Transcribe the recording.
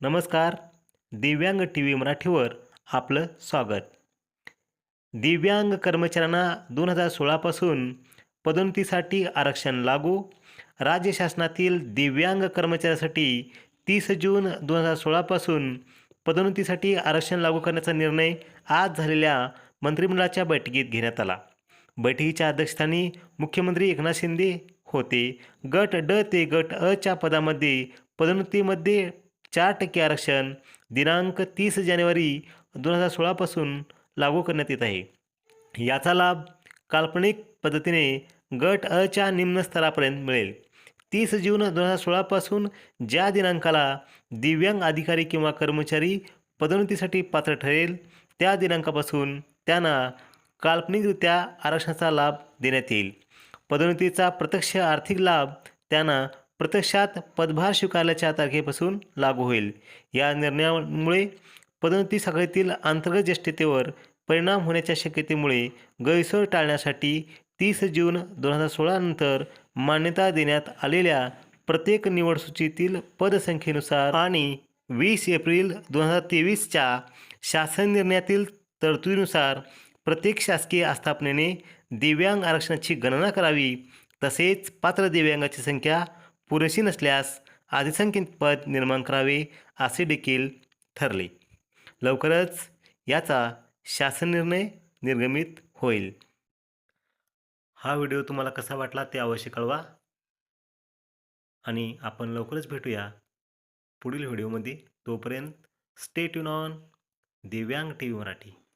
नमस्कार. दिव्यांग T V मराठीवर आपलं स्वागत. दिव्यांग कर्मचाऱ्यांना दोन हजार सोळापासून पदोन्नतीसाठी आरक्षण लागू. राज्य शासनातील दिव्यांग कर्मचाऱ्यासाठी तीस जून दोन हजार सोळापासून पदोन्नतीसाठी आरक्षण लागू करण्याचा निर्णय आज झालेल्या मंत्रिमंडळाच्या बैठकीत घेण्यात आला. बैठकीच्या अध्यक्षस्थानी मुख्यमंत्री एकनाथ शिंदे होते. गट ड ते गट अच्या पदामध्ये पदोन्नतीमध्ये चार टक्के आरक्षण दिनांक तीस जानेवारी दोन हजार सोळापासून लागू करण्यात येत आहे. याचा लाभ काल्पनिक पद्धतीने गट अच्या निम्न स्तरापर्यंत मिळेल. तीस जून दोन हजार सोळापासून ज्या दिनांकाला दिव्यांग अधिकारी किंवा कर्मचारी पदोन्नतीसाठी पात्र ठरेल त्या दिनांकापासून त्यांना काल्पनिकरित्या आरक्षणाचा लाभ देण्यात येईल. पदोन्नतीचा प्रत्यक्ष आर्थिक लाभ त्यांना प्रत्यक्षात पदभार स्वीकारल्याच्या तारखेपासून लागू होईल. या निर्णयामुळे पदोन्नती साखळीतील अंतर्गत ज्येष्ठतेवर परिणाम होण्याच्या शक्यतेमुळे गैरसोय टाळण्यासाठी तीस जून दोन हजार सोळानंतर मान्यता देण्यात आलेल्या प्रत्येक निवडसूचीतील पदसंख्येनुसार आणि वीस एप्रिल दोन हजार तेवीसच्या शासन निर्णयातील तरतुदीनुसार प्रत्येक शासकीय आस्थापनेने दिव्यांग आरक्षणाची गणना करावी तसेच पात्र दिव्यांगाची संख्या पुरेशी नसल्यास अधिसंख्यित पद निर्माण करावे असे देखील ठरले. लवकरच याचा शासन निर्णय निर्गमित होईल. हा व्हिडिओ तुम्हाला कसा वाटला ते अवश्य कळवा. आणि आपण लवकरच भेटूया पुढील व्हिडिओमध्ये. तोपर्यंत stay tune on Divyang T V Marathi.